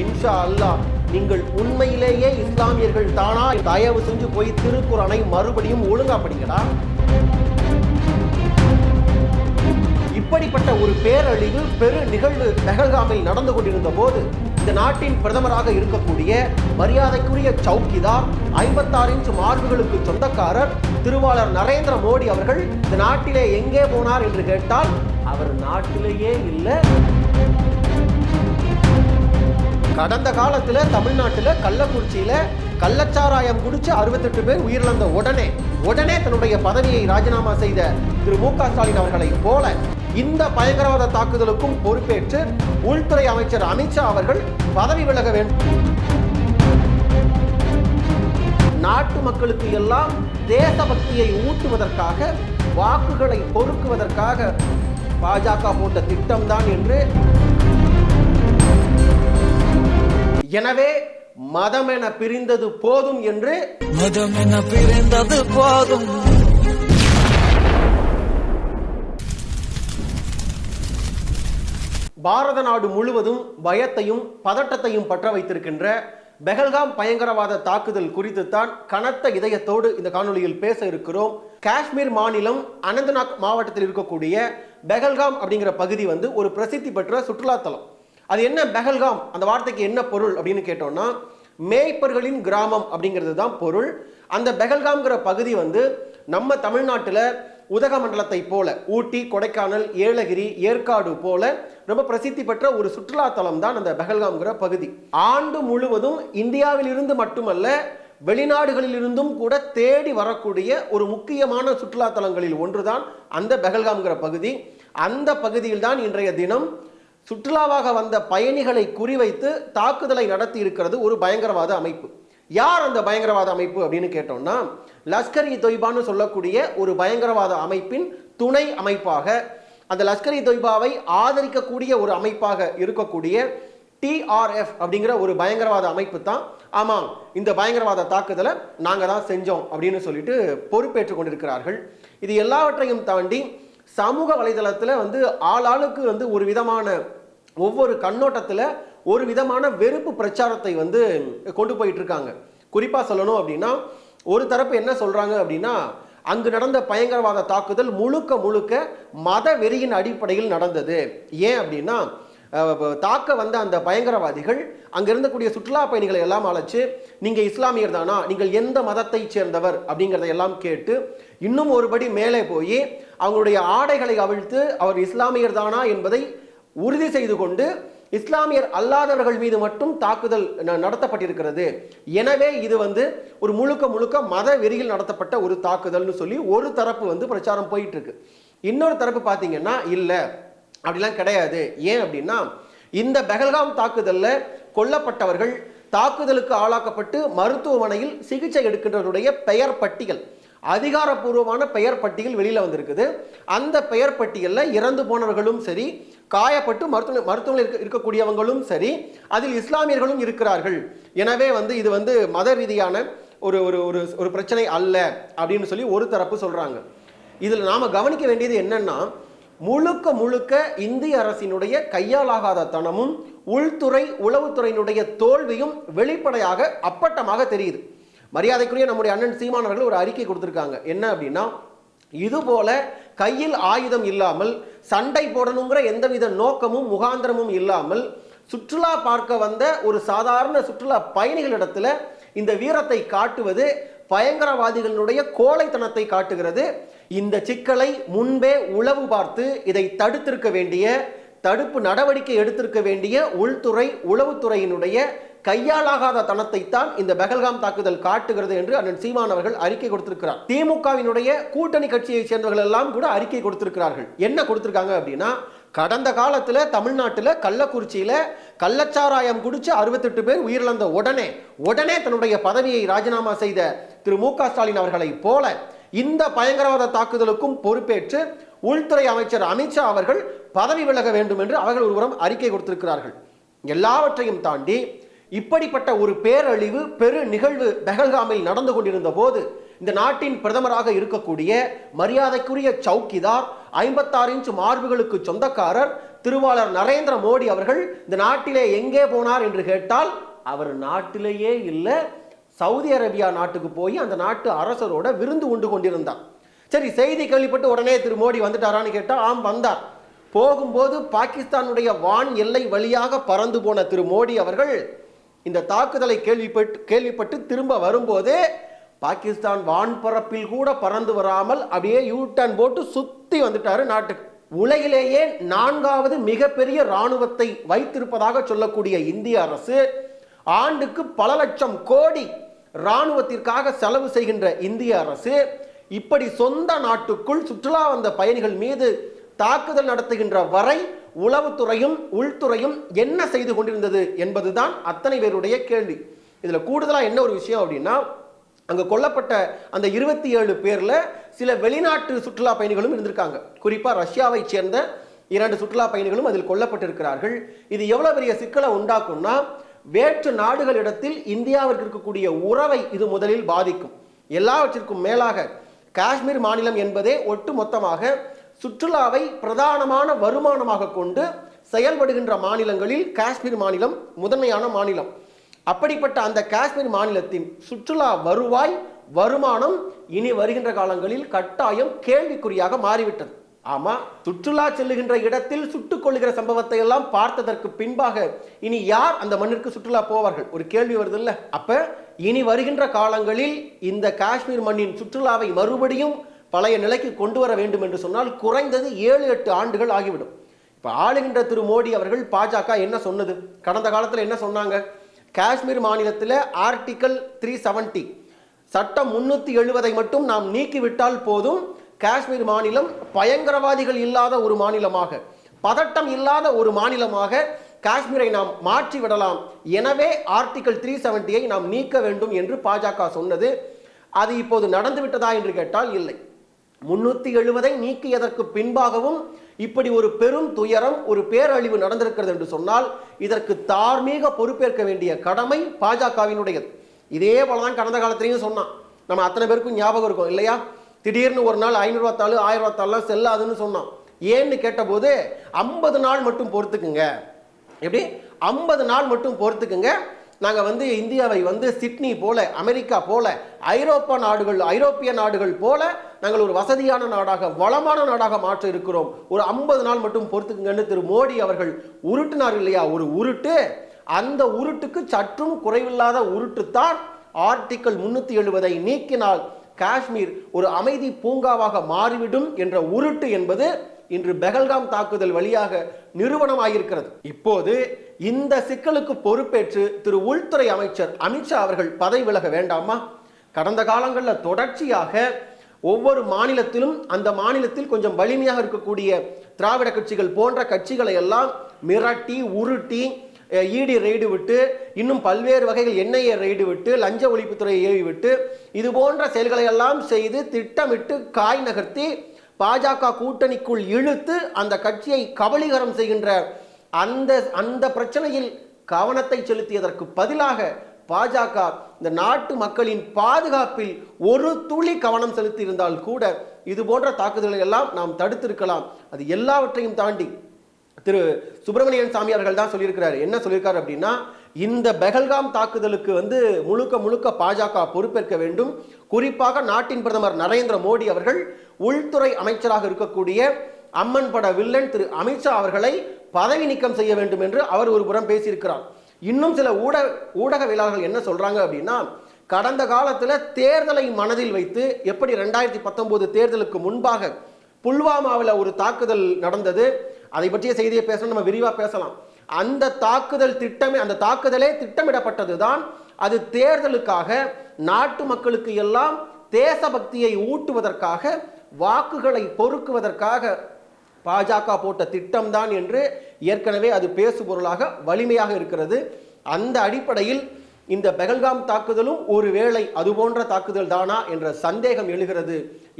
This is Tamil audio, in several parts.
இன்ஷா அல்லாஹ் நீங்கள் உண்மையிலேயே இஸ்லாமியர்கள் தானா? தயவு செஞ்சு போய் திருக்குறனை மறுபடியும் ஒழுங்கா இப்படிப்பட்ட ஒரு பேரழிவு பெரு நிகழ்வு பெஹல்காமில் நடந்து கொண்டிருந்த போது இந்த நாட்டின் பிரதமராக இருக்கக்கூடிய மரியாதைக்குரிய சௌக்கிதார் ஐம்பத்தாறு இன்ச் மார்புகளுக்கு சொந்தக்காரர் திருவாளர் நரேந்திர மோடி அவர்கள் இந்த நாட்டிலே எங்கே போனார் என்று கேட்டால் அவர் நாட்டிலேயே இல்லை. கடந்த காலத்தில் தமிழ்நாட்டில் கள்ளக்குறிச்சியில் கள்ளச்சாராயம் குடிச்சு அறுபத்தெட்டு பேர் உயிரிழந்த உடனே உடனே தன்னுடைய பதவியை ராஜினாமா செய்த திரு மு க ஸ்டாலின் அவர்களை போல இந்த பயங்கரவாத தாக்குதலுக்கும் பொறுப்பேற்று உள்துறை அமைச்சர் அமித்ஷா அவர்கள் பதவி விலக வேண்டும். நாட்டு மக்களுக்கு எல்லாம் தேசபக்தியை ஊட்டுவதற்காக வாக்குகளை பொறுக்குவதற்காக பாஜக போட்ட திட்டம்தான் என்று எனவே மதம் என பிரிந்தது போதும் என்று மதம் என பிரிந்தது போதும். பாரத நாடு முழுவதும் பயத்தையும் பதட்டத்தையும் பற்ற வைத்திருக்கின்ற பெஹல்காம் பயங்கரவாத தாக்குதல் குறித்து தான் கனத்த இதயத்தோடு இந்த காணொளியில் பேச இருக்கிறோம். காஷ்மீர் மாநிலம் அனந்தநாக் மாவட்டத்தில் இருக்கக்கூடிய பெஹல்காம் அப்படிங்கிற பகுதி வந்து ஒரு பிரசித்தி பெற்ற சுற்றுலாத்தலம். அது என்ன பெஹல்காம்? அந்த வார்த்தைக்கு என்ன பொருள் அப்படின்னு கேட்டோம்னா மேய்ப்பர்களின் கிராமம் அப்படிங்கிறது தான் பொருள். அந்த பெஹல்காம்ங்கிற பகுதி வந்து நம்ம தமிழ்நாட்டில் உதகமண்டலத்தை போல ஊட்டி கொடைக்கானல் ஏலகிரி ஏற்காடு போல ரொம்ப பிரசித்தி பெற்ற ஒரு சுற்றுலாத்தலம் தான் அந்த பெஹல்காம்ங்கிற பகுதி. ஆண்டு முழுவதும் இந்தியாவிலிருந்து மட்டுமல்ல வெளிநாடுகளிலிருந்தும் கூட தேடி வரக்கூடிய ஒரு முக்கியமான சுற்றுலாத்தலங்களில் ஒன்றுதான் அந்த பெஹல்காம்ங்கிற பகுதி. அந்த பகுதியில் தான் இன்றைய தினம் சுற்றுலாவாக வந்த பயணிகளை குறிவைத்து தாக்குதலை நடத்தி இருக்கிறது ஒரு பயங்கரவாத அமைப்பு. யார் அந்த பயங்கரவாத அமைப்பு அப்படின்னு கேட்டோம்னா லஷ்கர் இ தொய்பான்னு சொல்லக்கூடிய ஒரு பயங்கரவாத அமைப்பின் துணை அமைப்பாக அந்த லஷ்கர் இ தொய்பாவை ஆதரிக்கக்கூடிய ஒரு அமைப்பாக இருக்கக்கூடிய டிஆர்எஃப் அப்படிங்கிற ஒரு பயங்கரவாத அமைப்பு தான். ஆமாம் இந்த பயங்கரவாத தாக்குதலை நாங்கள் தான் செஞ்சோம் அப்படின்னு சொல்லிட்டு பொறுப்பேற்றுக் கொண்டிருக்கிறார்கள். இது எல்லாவற்றையும் தாண்டி சமூக வலைதளத்தில் வந்து ஆளாளுக்கு வந்து ஒரு விதமான ஒவ்வொரு கண்ணோட்டத்தில் ஒரு விதமான வெறுப்பு பிரச்சாரத்தை வந்து கொண்டு போயிட்டு இருக்காங்க குறிப்பாக சொல்லணும் அப்படின்னா ஒரு தரப்பு என்ன சொல்கிறாங்க அப்படின்னா அங்கு நடந்த பயங்கரவாத தாக்குதல் முழுக்க முழுக்க மத வெறியின் அடிப்படையில் நடந்தது. ஏன் அப்படின்னா தாக்க வந்த அந்த பயங்கரவாதிகள் அங்கே இருந்தக்கூடிய சுற்றுலா பயணிகளை எல்லாம் அழைச்சு நீங்கள் இஸ்லாமியர் தானா? நீங்கள் எந்த மதத்தை சேர்ந்தவர்? அப்படிங்கிறத எல்லாம் கேட்டு இன்னும் ஒருபடி மேலே போய் அவங்களுடைய ஆடைகளை அவிழ்த்து அவர் இஸ்லாமியர் தானா என்பதை உறுதி செய்து கொண்டு இஸ்லாமியர் அல்லாதவர்கள் மீது மட்டும் தாக்குதல் நடத்தப்பட்டிருக்கிறது. எனவே இது வந்து ஒரு முழுக்க முழுக்க மத வெறியில் நடத்தப்பட்ட ஒரு தாக்குதல்னு சொல்லி ஒரு தரப்பு வந்து பிரச்சாரம் போயிட்டு இருக்கு இன்னொரு தரப்பு பார்த்தீங்கன்னா இல்லை அப்படிலாம் கிடையாது. ஏன் அப்படின்னா இந்த பெஹல்காம் தாக்குதலில் கொல்லப்பட்டவர்கள் தாக்குதலுக்கு ஆளாக்கப்பட்டு மருத்துவமனையில் சிகிச்சை எடுக்கின்றவருடைய பெயர் பட்டியல். அதிகாரப்பூர்வமான பெயர் பட்டியல் வெளியில் வந்திருக்குது. அந்த பெயர் பட்டியலில் இறந்து போனவர்களும் சரி காயப்பட்டு மருத்துவ மருத்துவமனை இருக்க- இருக்கக்கூடியவங்களும் சரி அதில் இஸ்லாமியர்களும் இருக்கிறார்கள். எனவே வந்து இது வந்து மத ரீதியான ஒரு ஒரு ஒரு ஒரு பிரச்சனை அல்ல அப்படின்னு சொல்லி ஒரு தரப்பு சொல்கிறாங்க இதில் நாம் கவனிக்க வேண்டியது என்னென்னா முழுக்க முழுக்க இந்திய அரசினுடைய கையாலாகாத தனமும் உள்துறை உளவுத்துறையினுடைய தோல்வியும் வெளிப்படையாக அப்பட்டமாக தெரியுது. மரியாதைக்குரிய நம்முடைய அண்ணன் சீமான் அவர்கள் ஒரு அறிக்கை கொடுத்துருக்காங்க. என்ன அப்படின்னா இதுபோல கையில் ஆயுதம் இல்லாமல் சண்டை போடணுங்கிற எந்தவித நோக்கமும் முகாந்திரமும் இல்லாமல் சுற்றுலா பார்க்க வந்த ஒரு சாதாரண சுற்றுலா பயணிகளிடத்துல இந்த வீரத்தை காட்டுவது பயங்கரவாதிகளுடைய கோழைத்தனத்தை காட்டுகிறது. இந்த சிக்கலை முன்பே உளவு பார்த்து இதை தடுத்திருக்க வேண்டிய தடுப்பு நடவடிக்கை எடுத்திருக்க வேண்டிய உள்துறை உளவுத்துறையினுடைய கையாலாகாத தனத்தை தான் இந்த பெஹல்காம் தாக்குதல் காட்டுகிறது என்று அண்ணன் சீமான் அவர்கள் அறிக்கை கொடுத்திருக்கிறார். திமுகவினுடைய கூட்டணி கட்சியை சேர்ந்தவர்கள் எல்லாம் கூட அறிக்கை கொடுத்திருக்கிறார்கள். என்ன கொடுத்திருக்காங்க அப்படின்னா கடந்த காலத்தில் தமிழ்நாட்டில் கள்ளக்குறிச்சியில் கள்ளச்சாராயம் குடித்து அறுபத்தெட்டு பேர் உயிரிழந்த உடனே உடனே தன்னுடைய பதவியை ராஜினாமா செய்த திரு மு க ஸ்டாலின் அவர்களை போல இந்த பயங்கரவாத தாக்குதலுக்கும் பொறுப்பேற்று உள்துறை அமைச்சர் அமித்ஷா அவர்கள் பதவி விலக வேண்டும் என்று அவர்கள் ஒருபுறம் அறிக்கை கொடுத்திருக்கிறார்கள். எல்லாவற்றையும் தாண்டி இப்படிப்பட்ட ஒரு பேரழிவு பெரு நிகழ்வு பெஹல்காமில் நடந்து கொண்டிருந்த போது இந்த நாட்டின் பிரதமராக இருக்கக்கூடிய மரியாதைக்குரிய சௌக்கிதார் ஐம்பத்தாறு இன்ச் மார்புகளுக்கு சொந்தக்காரர் திருவாளர் நரேந்திர மோடி அவர்கள் இந்த நாட்டிலே எங்கே போனார் என்று கேட்டால் அவர் நாட்டிலேயே இல்லை சவுதி அரேபியா நாட்டுக்கு போய் அந்த நாட்டு அரசரோட விருந்து உண்டு கொண்டிருந்தார். சரி செய்தி கேள்விப்பட்டு உடனே திரு மோடி வந்துட்டாரான்னு கேட்டால் ஆம் வந்தார். போகும்போது பாகிஸ்தானுடைய வான் எல்லை வழியாக பறந்து போன திரு மோடி அவர்கள் இந்த தாக்குதலை கேள்விப்பட்டு கேள்விப்பட்டு திரும்ப வரும்போது பாகிஸ்தான் வான்பரப்பில் கூட பறந்து வராமல் அப்படியே யூ போட்டு சுற்றி வந்துட்டாரு நாட்டுக்கு உலகிலேயே நான்காவது மிகப்பெரிய இராணுவத்தை வைத்திருப்பதாக சொல்லக்கூடிய இந்திய அரசு ஆண்டுக்கு பல லட்சம் கோடி இராணுவத்திற்காக செலவு செய்கின்ற இந்திய அரசு இப்படி சொந்த நாட்டுக்குள் சுற்றுலா வந்த பயணிகள் மீது தாக்குதல் நடத்துகின்ற வரை உளவுத்துறையும் உள்துறையும் என்ன செய்து கொண்டிருந்தது என்பதுதான் அத்தனை பேருடைய கேள்வி. இதில் கூடுதலாக என்ன ஒரு விஷயம் அப்படின்னா அங்கே கொல்லப்பட்ட அந்த இருபத்தி ஏழு பேரில் சில வெளிநாட்டு சுற்றுலா பயணிகளும் இருந்திருக்காங்க. குறிப்பாக ரஷ்யாவை சேர்ந்த இரண்டு சுற்றுலா பயணிகளும் அதில் கொல்லப்பட்டிருக்கிறார்கள். இது எவ்வளோ பெரிய சிக்கலை உண்டாக்கும்னா வேற்று நாடுகளிடத்தில் இந்தியாவிற்கு இருக்கக்கூடிய உறவை இது முதலில் பாதிக்கும். எல்லாவற்றிற்கும் மேலாக காஷ்மீர் மாநிலம் என்பதே ஒட்டு மொத்தமாக சுற்றுலாவை பிரதானமான வருமானமாக கொண்டு செயல்படுகின்ற மாநிலங்களில் காஷ்மீர் மாநிலம் முதன்மையான மாநிலம். அப்படிப்பட்ட அந்த காஷ்மீர் மாநிலத்தின் சுற்றுலா வருவாய் வருமானம் இனி வருகின்ற காலங்களில் கட்டாயம் கேள்விக்குறியாக மாறிவிட்டது. ஆமா சுற்றுலா செல்லுகின்ற இடத்தில் சுட்டுக் கொள்ளுகிற சம்பவத்தை எல்லாம் பார்த்ததற்கு பின்பாக இனி யார் அந்த மண்ணிற்கு சுற்றுலா போவார்கள்? ஒரு கேள்வி வருது இல்ல அப்ப இனி வருகின்ற காலங்களில் இந்த காஷ்மீர் மண்ணின் சுற்றுலாவை மறுபடியும் பழைய நிலைக்கு கொண்டு வர வேண்டும் என்று சொன்னால் குறைந்தது ஏழு எட்டு ஆண்டுகள் ஆகிவிடும். இப்போ ஆளுகின்ற திரு மோடி அவர்கள் பாஜக என்ன சொன்னது? கடந்த காலத்தில் என்ன சொன்னாங்க? காஷ்மீர் மாநிலத்தில் ஆர்டிக்கல் த்ரீ செவன்டி சட்டம் முன்னூற்றி எழுபதை மட்டும் நாம் நீக்கிவிட்டால் போதும் காஷ்மீர் மாநிலம் பயங்கரவாதிகள் இல்லாத ஒரு மாநிலமாக பதட்டம் இல்லாத ஒரு மாநிலமாக காஷ்மீரை நாம் மாற்றி விடலாம் எனவே ஆர்டிக்கல் த்ரீ செவன்டியை நாம் நீக்க வேண்டும் என்று பாஜக சொன்னது. அது இப்போது நடந்து விட்டதா என்று கேட்டால் இல்லை. முன்னூத்தி எழுபதை நீக்கியதற்கு பின்பாகவும் இப்படி ஒரு பெரும் துயரம் ஒரு பேரழிவு நடந்திருக்கிறது என்று சொன்னால் இதற்கு தார்மீக பொறுப்பேற்க வேண்டிய கடமை பாஜகவினுடையது. இதே போலதான் கடந்த காலத்திலையும் சொன்னான். நம்ம அத்தனை பேருக்கும் ஞாபகம் இருக்கும் இல்லையா? திடீர்னு ஒரு நாள் ஐநூறுவா தாள் ஆயிரம் ரூபா தாள்லாம் செல்லாதுன்னு சொன்னான். ஏன்னு கேட்டபோது ஐம்பது நாள் மட்டும் பொறுத்துக்குங்க. எப்படி? ஐம்பது நாள் மட்டும் பொறுத்துக்குங்க. நாங்கள் வந்து இந்தியாவை வந்து சிட்னி போல அமெரிக்கா போல ஐரோப்பா நாடுகள் ஐரோப்பிய நாடுகள் போல நாங்கள் ஒரு வசதியான நாடாக வளமான நாடாக மாற்ற இருக்கிறோம். ஒரு ஐம்பது நாள் மட்டும் பொறுத்துக்குங்கன்னு திரு மோடி அவர்கள் உருட்டினார் இல்லையா? ஒரு உருட்டு. அந்த உருட்டுக்கு சற்றும் குறைவில்லாத உருட்டு தான் ஆர்டிக்கல் முன்னூற்றி எழுபதை நீக்கினால் காஷ்மீர் ஒரு அமைதி பூங்காவாக மாறிவிடும் என்ற உருட்டு என்பது இன்று பெகல்காம் தாக்குதல் வழியாக நிறுவனமாயிருக்கிறது. இப்போது இந்த சிக்கலுக்கு பொறுப்பேற்று திரு உள்துறை அமைச்சர் அமித்ஷா அவர்கள் பதவி விலக வேண்டாமா? கடந்த காலங்களில் தொடர்ச்சியாக ஒவ்வொரு மாநிலத்திலும் அந்த மாநிலத்தில் கொஞ்சம் வலிமையாக இருக்கக்கூடிய திராவிட கட்சிகள் போன்ற கட்சிகளை எல்லாம் மிரட்டி உருட்டி இடி ரெய்டு விட்டு இன்னும் பல்வேறு வகைகள் என்ஐஏ ரெய்டு விட்டு லஞ்ச ஒழிப்புத்துறையை ஏவி விட்டு இது போன்ற செயல்களை எல்லாம் செய்து திட்டமிட்டு காய் நகர்த்தி பாஜக கூட்டணிக்குள் இழுத்து அந்த கட்சியை கபலீகரம் செய்கின்ற அந்த அந்த பிரச்சனையில் கவனத்தை செலுத்தியதற்கு பதிலாக பாஜக இந்த நாட்டு மக்களின் பாதுகாப்பில் ஒரு துளி கவனம் செலுத்தி இருந்தால் கூட இது போன்ற தாக்குதல்களை எல்லாம் நாம் தடுத்திருக்கலாம். அது எல்லாவற்றையும் தாண்டி திரு சுப்பிரமணியன் சாமியார்கள் தான் சொல்லியிருக்கிறார். என்ன சொல்லியிருக்காரு அப்படின்னா இந்த பெகல்காம் தாக்குதலுக்கு வந்து முழுக்க முழுக்க பாஜக பொறுப்பேற்க வேண்டும். குறிப்பாக நாட்டின் பிரதமர் நரேந்திர மோடி அவர்கள் உள்துறை அமைச்சராக இருக்கக்கூடிய அம்மன் பட வில்லன் திரு அமித்ஷா அவர்களை பதவி நீக்கம் செய்ய வேண்டும் என்று அவர் ஒரு புறம் பேசியிருக்கிறார். இன்னும் சில ஊடக ஊடகவியலாளர்கள் என்ன சொல்றாங்க அப்படின்னா கடந்த காலத்தில் தேர்தலை மனதில் வைத்து எப்படி ரெண்டாயிரத்தி பத்தொன்பது தேர்தலுக்கு முன்பாக புல்வாமாவில் ஒரு தாக்குதல் நடந்தது அதை பற்றிய செய்தியை பேசணும் நம்ம விரிவாக பேசலாம். அந்த தாக்குதல் திட்டமே அந்த தாக்குதலே திட்டமிடப்பட்டது தான் அது தேர்தலுக்காக நாட்டு மக்களுக்கு எல்லாம் தேசபக்தியை ஊட்டுவதற்காக வாக்குகளை பொறுக்குவதற்காக பாஜக போட்ட திட்டம்தான் என்று ஏற்கனவே அது பேசுபொருளாக வலிமையாக இருக்கிறது. அந்த அடிப்படையில் இந்த பெகல்காம் தாக்குதலும் ஒருவேளை அது போன்ற தாக்குதல் தானா என்ற சந்தேகம் எழுகிறது.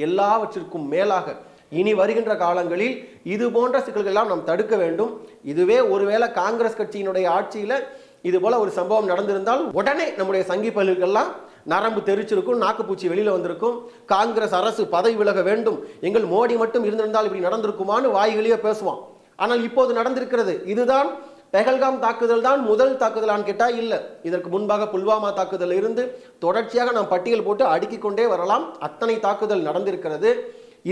எல்லாவற்றிற்கும் மேலாக இனி வருகின்ற காலங்களில் இது போன்ற சிக்கல்கள்லாம் நாம் தடுக்க வேண்டும். இதுவே ஒருவேளை காங்கிரஸ் கட்சியினுடைய ஆட்சியில் இது போல ஒரு சம்பவம் நடந்திருந்தால் உடனே நம்முடைய சங்கி பல்லுக்கெல்லாம் நரம்பு தெரிச்சிருக்கும் நாக்குப்பூச்சி வெளியில் வந்திருக்கும். காங்கிரஸ் அரசு பதவி விலக வேண்டும். எங்கள் மோடி மட்டும் இருந்திருந்தால் இப்படி நடந்திருக்குமான்னு வாய்களையே பேசுவான். ஆனால் இப்போது நடந்திருக்கிறது. இதுதான் பெஹல்காம் தாக்குதல் தான் முதல் தாக்குதலான்னு கேட்டால் இல்லை. இதற்கு முன்பாக புல்வாமா தாக்குதல் இருந்து தொடர்ச்சியாக நாம் பட்டியல் போட்டு அடுக்கிக் கொண்டே வரலாம். அத்தனை தாக்குதல் நடந்திருக்கிறது.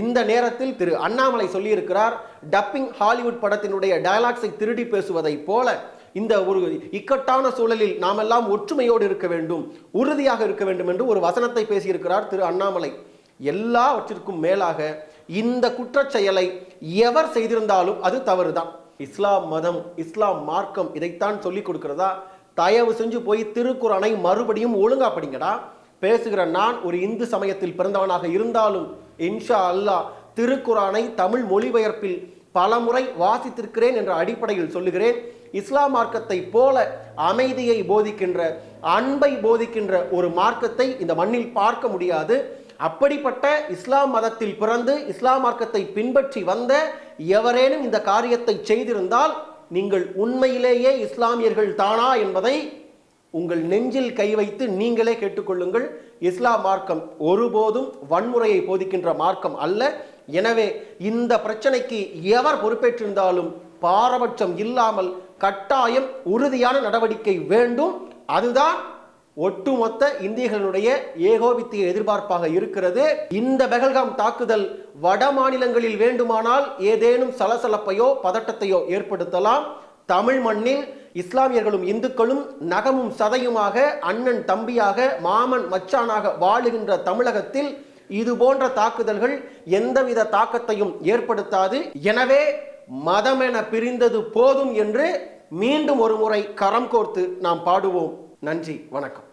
இந்த நேரத்தில் திரு அண்ணாமலை சொல்லியிருக்கிறார் டப்பிங் ஹாலிவுட் படத்தினுடைய டயலாக்ஸை திருடி பேசுவதைப் போல இந்த ஒரு இக்கட்டான சூழலில் நாம் எல்லாம் ஒற்றுமையோடு இருக்க வேண்டும் உறுதியாக இருக்க வேண்டும் என்று ஒரு வசனத்தை பேசியிருக்கிறார் திரு அண்ணாமலை. எல்லாவற்றிற்கும் மேலாக இந்த குற்ற செயலை எவர் செய்திருந்தாலும் அது தவறுதான். இஸ்லாம் மதம் இஸ்லாம் மார்க்கம் இதைத்தான் சொல்லிக் கொடுக்கிறதா? தயவு செஞ்சு போய் திருக்குறானை மறுபடியும் ஒழுங்கா படிங்கடா. பேசுகிற நான் ஒரு இந்து சமயத்தில் பிறந்தவனாக இருந்தாலும் இன்ஷா அல்லாஹ் திருக்குறானை தமிழ் மொழிபெயர்ப்பில் பலமுறை வாசித்திருக்கிறேன் என்ற அடிப்படையில் சொல்லுகிறேன். இஸ்லாம் மார்க்கத்தை போல அமைதியை போதிக்கின்ற அன்பை போதிக்கின்ற ஒரு மார்க்கத்தை இந்த மண்ணில் பார்க்க முடியாது. அப்படிப்பட்ட இஸ்லாம் மதத்தில் பிறந்து இஸ்லாம் மார்க்கத்தை பின்பற்றி வந்த எவரேனும் இந்த காரியத்தை செய்திருந்தால் நீங்கள் உண்மையிலேயே இஸ்லாமியர்கள் தானா என்பதை உங்கள் நெஞ்சில் கை வைத்து நீங்களே கேட்டுக்கொள்ளுங்கள். இஸ்லாம் மார்க்கம் ஒருபோதும் வன்முறையை போதிக்கின்ற மார்க்கம் அல்ல. எனவே இந்த பிரச்சனைக்கு எவர் பொறுப்பேற்றிருந்தாலும் பாரபட்சம் இல்லாமல் கட்டாயம் உறுதியான நடவடிக்கை வேண்டும். அதுதான் ஒட்டுமொத்த இந்தியர்களுடைய ஏகோபித்திய எதிர்பார்ப்பாக இருக்கிறது. இந்த பெகல்காம் தாக்குதல் வட மாநிலங்களில் வேண்டுமானால் ஏதேனும் சலசலப்பையோ பதட்டத்தையோ ஏற்படுத்தலாம். தமிழ் மண்ணில் இஸ்லாமியர்களும் இந்துக்களும் நகமும் சதையுமாக அண்ணன் தம்பியாக மாமன் மச்சானாக வாழுகின்ற தமிழகத்தில் இது போன்ற தாக்குதல்கள் எந்தவித தாக்கத்தையும் ஏற்படுத்தாது. எனவே மதமென பிரிந்தது போதும் என்று மீண்டும் ஒரு முறை கரம் கோர்த்து நாம் பாடுவோம். நன்றி வணக்கம்.